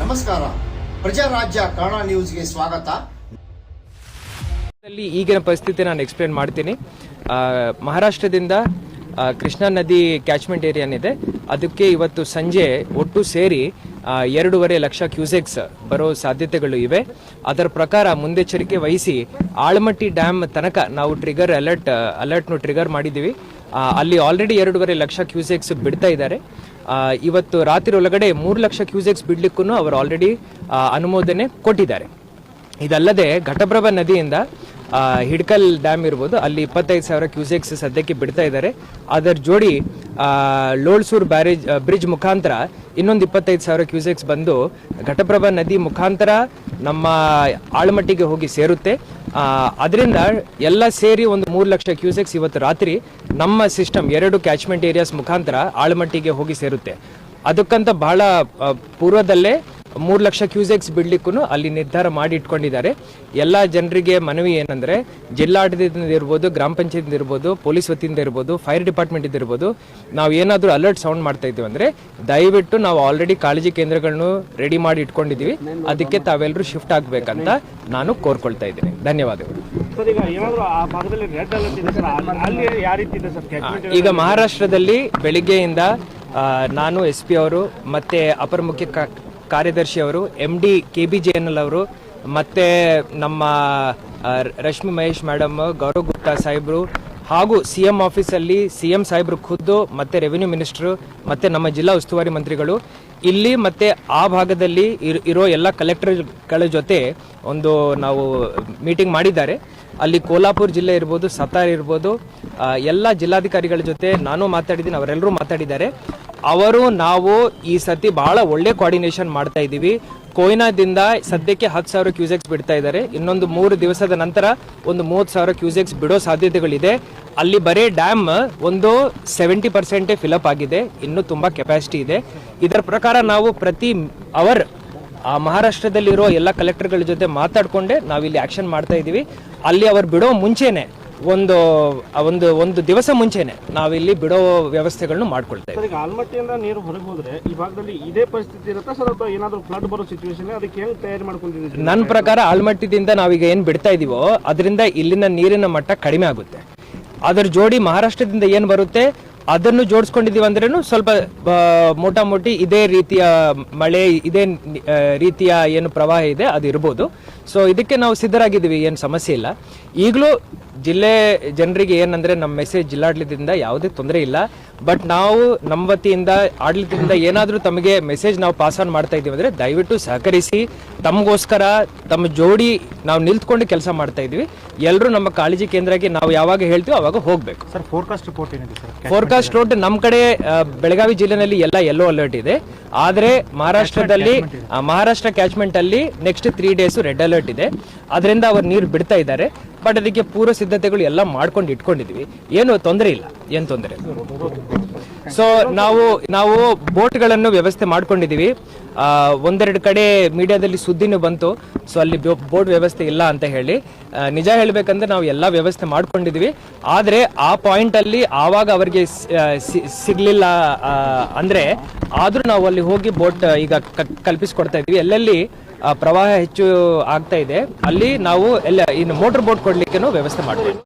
ನಮಸ್ಕಾರ. ಪ್ರಜಾರಾಜ್ಯ ನ್ಯೂಸ್ಗೆ ಸ್ವಾಗತ. ಈಗಿನ ಪರಿಸ್ಥಿತಿ ನಾನು ಎಕ್ಸ್ಪ್ಲೇನ್ ಮಾಡ್ತೀನಿ. ಮಹಾರಾಷ್ಟ್ರದಿಂದ ಕೃಷ್ಣಾ ನದಿ ಕ್ಯಾಚ್ಮೆಂಟ್ ಏರಿಯಾನಿದೆ ಅದಕ್ಕೆ ಇವತ್ತು ಸಂಜೆ ಒಟ್ಟು ಸೇರಿ ಎರಡೂವರೆ ಲಕ್ಷ ಕ್ಯೂಸೆಕ್ಸ್ ಬರೋ ಸಾಧ್ಯತೆಗಳು ಇವೆ. ಅದರ ಪ್ರಕಾರ ಮುಂದೆಚ್ಚರಿಕೆ ವಹಿಸಿ ಆಳಮಟ್ಟಿ ಡ್ಯಾಮ್ ತನಕ ನಾವು ಟ್ರಿಗರ್ ಅಲರ್ಟ್, ಅಲರ್ಟ್ನು ಟ್ರಿಗರ್ ಮಾಡಿದ್ದೀವಿ. ಅಲ್ಲಿ ಆಲ್ರೆಡಿ ಎರಡೂವರೆ ಲಕ್ಷ ಕ್ಯೂಸೆಕ್ಸ್ ಬಿಡ್ತಾ ಇದ್ದಾರೆ. ಇವತ್ತು ರಾತ್ರಿ ಒಳಗಡೆ ಮೂರು ಲಕ್ಷ ಕ್ಯೂಸೆಕ್ಸ್ ಬಿಡ್ಲಿಕ್ಕೂ ಅವರು ಆಲ್ರೆಡಿ ಅನುಮೋದನೆ ಕೊಟ್ಟಿದ್ದಾರೆ. ಇದಲ್ಲದೆ ಘಟಪ್ರಭಾ ನದಿಯಿಂದ ಹಿಡ್ಕಲ್ ಡ್ಯಾಮ್ ಇರ್ಬೋದು. ಅಲ್ಲಿ ಇಪ್ಪತ್ತೈದು ಸಾವಿರ ಕ್ಯೂಸೆಕ್ಸ್ ಸದ್ಯಕ್ಕೆ ಬಿಡ್ತಾ ಇದ್ದಾರೆ. ಅದರ ಜೋಡಿ ಲೋಳ್ಸೂರ್ ಬ್ಯಾರೇಜ್ ಬ್ರಿಡ್ಜ್ ಮುಖಾಂತರ ಇನ್ನೊಂದು ಇಪ್ಪತ್ತೈದು ಸಾವಿರ ಕ್ಯೂಸೆಕ್ಸ್ ಬಂದು ಘಟಪ್ರಭಾ ನದಿ ಮುಖಾಂತರ ನಮ್ಮ ಆಳ್ಮಟ್ಟಿಗೆ ಹೋಗಿ ಸೇರುತ್ತೆ. ಅದರಿಂದ ಎಲ್ಲ ಸೇರಿ ಒಂದು ಮೂರು ಲಕ್ಷ ಕ್ಯೂಸೆಕ್ಸ್ ಇವತ್ತು ರಾತ್ರಿ ನಮ್ಮ ಸಿಸ್ಟಮ್, ಎರಡು ಕ್ಯಾಚ್ಮೆಂಟ್ ಏರಿಯಾಸ್ ಮುಖಾಂತರ ಆಳಮಟ್ಟಿಗೆ ಹೋಗಿ ಸೇರುತ್ತೆ. ಅದಕ್ಕಂತ ಬಹಳ ಪೂರ್ವದಲ್ಲೇ ಮೂರು ಲಕ್ಷ ಕ್ಯೂಸೆಕ್ಸ್ ಬಿಡ್ಲಿಕ್ಕೂ ಅಲ್ಲಿ ನಿರ್ಧಾರ ಮಾಡಿ ಇಟ್ಕೊಂಡಿದ್ದಾರೆ. ಎಲ್ಲ ಜನರಿಗೆ ಮನವಿ ಏನಂದ್ರೆ ಜಿಲ್ಲಾಡಳಿತದಿಂದ ಇರ್ಬೋದು ಗ್ರಾಮ ಪಂಚಾಯತ್ ಇರ್ಬೋದು ಪೊಲೀಸ್ ವತಿಯಿಂದ ಇರ್ಬೋದು ಫೈರ್ ಡಿಪಾರ್ಟ್ಮೆಂಟ್ ಇರ್ಬೋದು ನಾವು ಏನಾದರೂ ಅಲರ್ಟ್ ಸೌಂಡ್ ಮಾಡ್ತಾ ಇದ್ದೀವಿ ಅಂದ್ರೆ ದಯವಿಟ್ಟು ನಾವು ಆಲ್ರೆಡಿ ಕಾಳಜಿ ಕೇಂದ್ರಗಳನ್ನು ರೆಡಿ ಮಾಡಿ ಇಟ್ಕೊಂಡಿದ್ದೀವಿ. ಅದಕ್ಕೆ ತಾವೆಲ್ಲರೂ ಶಿಫ್ಟ್ ಆಗಬೇಕಂತ ನಾನು ಕೋರ್ಕೊಳ್ತಾ ಇದ್ದೀನಿ. ಧನ್ಯವಾದಗಳು. ಈಗ ಮಹಾರಾಷ್ಟ್ರದಲ್ಲಿ ಬೆಳಿಗ್ಗೆಯಿಂದ ನಾನು ಎಸ್ ಪಿ ಅವರು ಮತ್ತೆ ಅಪರ ಮುಖ್ಯ ಕಾರ್ಯದರ್ಶಿ ಅವರು M D K B J N ಅವರು, ಮತ್ತೆ ನಮ್ಮ ರಶ್ಮಿ ಮಹೇಶ್ ಮೇಡಮ್ ಗೌರವ್ ಗುಪ್ತಾ ಸಾಹೇಬ್ರು, ಹಾಗೂ ಸಿ ಎಂ ಆಫೀಸಲ್ಲಿ ಸಿ ಎಂ ಸಾಹೇಬ್ರು ಖುದ್ದು, ಮತ್ತೆ ರೆವಿನ್ಯೂ ಮಿನಿಸ್ಟರ್ ಮತ್ತೆ ನಮ್ಮ ಜಿಲ್ಲಾ ಉಸ್ತುವಾರಿ ಮಂತ್ರಿಗಳು. ಇಲ್ಲಿ ಮತ್ತೆ ಆ ಭಾಗದಲ್ಲಿ ಇರ್- ಎಲ್ಲ ಕಲೆಕ್ಟರ್ಗಳ ಜೊತೆ ಒಂದು ನಾವು ಮೀಟಿಂಗ್ ಮಾಡಿದ್ದಾರೆ. ಅಲ್ಲಿ ಕೋಲಾಪುರ ಜಿಲ್ಲೆ ಇರ್ಬೋದು ಸತಾರ್ ಇರ್ಬೋದು ಎಲ್ಲ ಜಿಲ್ಲಾಧಿಕಾರಿಗಳ ಜೊತೆ ನಾನು ಮಾತಾಡಿದ್ದೀನಿ, ಅವರೆಲ್ಲರೂ ಮಾತಾಡಿದ್ದಾರೆ. ಅವರು ನಾವು ಈ ಸತಿ ಬಹಳ ಒಳ್ಳೆ ಕೋಆರ್ಡಿನೇಷನ್ ಮಾಡ್ತಾ ಇದ್ದೀವಿ. ಕೊಯ್ನಾದಿಂದ ಸದ್ಯಕ್ಕೆ ಹತ್ತು ಸಾವಿರ ಕ್ಯೂಸೆಕ್ಸ್ ಬಿಡ್ತಾ ಇದ್ದಾರೆ. ಇನ್ನೊಂದು ಮೂರು ದಿವಸದ ನಂತರ ಒಂದು ಮೂವತ್ತು ಸಾವಿರ ಕ್ಯೂಸೆಕ್ಸ್ ಬಿಡೋ ಸಾಧ್ಯತೆಗಳಿದೆ. ಅಲ್ಲಿ ಬರೀ ಡ್ಯಾಮ್ ಒಂದು ಸೆವೆಂಟಿ ಪರ್ಸೆಂಟೇ ಫಿಲಪ್ ಆಗಿದೆ. ಇನ್ನೂ ತುಂಬ ಕೆಪಾಸಿಟಿ ಇದೆ. ಇದರ ಪ್ರಕಾರ ನಾವು ಪ್ರತಿ ಅವರ್ ಆ, ಮಹಾರಾಷ್ಟ್ರದಲ್ಲಿರೋ ಎಲ್ಲ ಕಲೆಕ್ಟರ್ಗಳ ಜೊತೆ ಮಾತಾಡ್ಕೊಂಡೆ ನಾವಿಲ್ಲಿ ಆ್ಯಕ್ಷನ್ ಮಾಡ್ತಾ ಇದ್ದೀವಿ. ಅಲ್ಲಿ ಅವರು ಬಿಡೋ ಮುಂಚೆನೆ ಒಂದು ಒಂದು ಒಂದು ದಿವಸ ಮುಂಚೆನೆ ನಾವಿಲ್ಲಿ ಬಿಡೋ ವ್ಯವಸ್ಥೆಗಳನ್ನು ಮಾಡ್ಕೊಳ್ತೇವೆ ಈಗ ಆಲ್ಮಟ್ಟಿಯಿಂದ ನೀರು ಹೊರಗೆ ಹೋದ್ರೆ ಈ ಭಾಗದಲ್ಲಿ ಇದೇ ಪರಿಸ್ಥಿತಿ ಇರುತ್ತಾ? ಸರ್ ಅಥವಾ ಏನಾದ್ರು ಫ್ಲಡ್ ಬರೋ ಸಿಚುವೇಶನ್ ಅದಕ್ಕೆ ಹೆಂಗ್ ತಯಾರಿ ಮಾಡ್ಕೊಂಡಿದ್ದೀವಿ ನನ್ನ ಪ್ರಕಾರ ಆಲ್ಮಟ್ಟಿದಿಂದ ನಾವೀಗ ಏನು ಬಿಡ್ತಾ ಇದೀವೋ ಅದರಿಂದ ಇಲ್ಲಿನ ನೀರಿನ ಮಟ್ಟ ಕಡಿಮೆ ಆಗುತ್ತೆ. ಅದರ ಜೋಡಿ ಮಹಾರಾಷ್ಟ್ರದಿಂದ ಏನು ಬರುತ್ತೆ? ಅದನ್ನು ಜೋಡಿಸ್ಕೊಂಡಿದೀವಿ ಅಂದ್ರೆ ಸ್ವಲ್ಪ ಆ, ಮೋಟಾ ಮೋಟಿ ಇದೇ ರೀತಿಯ ಮಳೆ ಇದೇ ರೀತಿಯ ಏನು ಪ್ರವಾಹ ಇದೆ ಅದು ಇರ್ಬೋದು. ಸೊ ಇದಕ್ಕೆ ನಾವು ಸಿದ್ಧರಾಗಿದ್ದೀವಿ ಏನು ಸಮಸ್ಯೆ ಇಲ್ಲ. ಈಗಲೂ ಜಿಲ್ಲೆ ಜನರಿಗೆ ಏನಂದ್ರೆ ನಮ್ಮ ಮೆಸೇಜ್ ಜಿಲ್ಲಾಡಳಿತದಿಂದ ಯಾವುದೇ ತೊಂದರೆ ಇಲ್ಲ. ಬಟ್ ನಾವು ನಮ್ಮ ವತಿಯಿಂದ ಆಡಳಿತದಿಂದ ಏನಾದರೂ ತಮಗೆ ಮೆಸೇಜ್ ನಾವು ಪಾಸ್ ಆನ್ ಮಾಡ್ತಾ ಇದ್ದೀವಿ ಅಂದ್ರೆ ದಯವಿಟ್ಟು ಸಹಕರಿಸಿ. ತಮಗೋಸ್ಕರ ತಮ್ಮ ಜೋಡಿ ನಾವು ನಿಲ್ತ್ಕೊಂಡು ಕೆಲಸ ಮಾಡ್ತಾ ಇದ್ದೀವಿ. ಎಲ್ಲರೂ ನಮ್ಮ ಕಾಳಜಿ ಕೇಂದ್ರಕ್ಕೆ ನಾವು ಯಾವಾಗ ಹೇಳ್ತೀವೋ ಅವಾಗ ಹೋಗಬೇಕು. ಸರ್ ಫೋರ್ಕಾಸ್ಟ್ ರಿಪೋರ್ಟ್ ಏನಿದೆ ಸರ್ ಫೋರ್ಕಾಸ್ಟ್ ರೋಡ್ ನಮ್ಮ ಕಡೆ ಆ, ಬೆಳಗಾವಿ ಜಿಲ್ಲೆನಲ್ಲಿ ಎಲ್ಲ ಎಲ್ಲೋ ಅಲರ್ಟ್ ಇದೆ. ಆದ್ರೆ ಮಹಾರಾಷ್ಟ್ರದಲ್ಲಿ ಆ, ಮಹಾರಾಷ್ಟ್ರ ಕ್ಯಾಚ್ಮೆಂಟ್ ಅಲ್ಲಿ next three days red alert ಇದೆ. ಅದರಿಂದ ಅವರು ನೀರು ಬಿಡ್ತಾ ಇದ್ದಾರೆ. ಬಟ್ ಅದಕ್ಕೆ ಪೂರ್ವ ಸಿದ್ಧತೆಗಳು ಎಲ್ಲ ಮಾಡ್ಕೊಂಡು ಇಟ್ಕೊಂಡಿದ್ವಿ. ಏನು ತೊಂದರೆ ಇಲ್ಲ. ಏನು ತೊಂದರೆ ಸೊ ನಾವು ನಾವು ಬೋಟ್ಗಳನ್ನು ವ್ಯವಸ್ಥೆ ಮಾಡ್ಕೊಂಡಿದ್ದೀವಿ. ಒಂದೆರಡು ಕಡೆ ಮೀಡಿಯಾದಲ್ಲಿ ಸುದ್ದಿನೂ ಬಂತು. ಸೊ ಅಲ್ಲಿ ಬೋಟ್ ವ್ಯವಸ್ಥೆ ಇಲ್ಲ ಅಂತ ಹೇಳಿ. ನಿಜ ಹೇಳ್ಬೇಕಂದ್ರೆ ನಾವು ಎಲ್ಲ ವ್ಯವಸ್ಥೆ ಮಾಡ್ಕೊಂಡಿದ್ವಿ ಆದ್ರೆ ಆ ಪಾಯಿಂಟ್ ಅಲ್ಲಿ ಆವಾಗ ಅವರಿಗೆ ಸಿಗಲಿಲ್ಲ ಅಂದರೆ ಆದರೂ ನಾವು ಅಲ್ಲಿ ಹೋಗಿ ಬೋಟ್ ಈಗ ಕಲ್ಪಿಸ್ಕೊಡ್ತಾ ಇದ್ವಿ ಎಲ್ಲೆಲ್ಲಿ ಪ್ರವಾಹ ಹೆಚ್ಚು ಆಗ್ತಾ ಇದೆ. ಅಲ್ಲಿ ನಾವು ಎಲ್ಲ ಇನ್ನು ಮೋಟರ್ ಬೋಟ್ ಕೊಡ್ಲಿಕ್ಕೆ ವ್ಯವಸ್ಥೆ ಮಾಡ್ತೀವಿ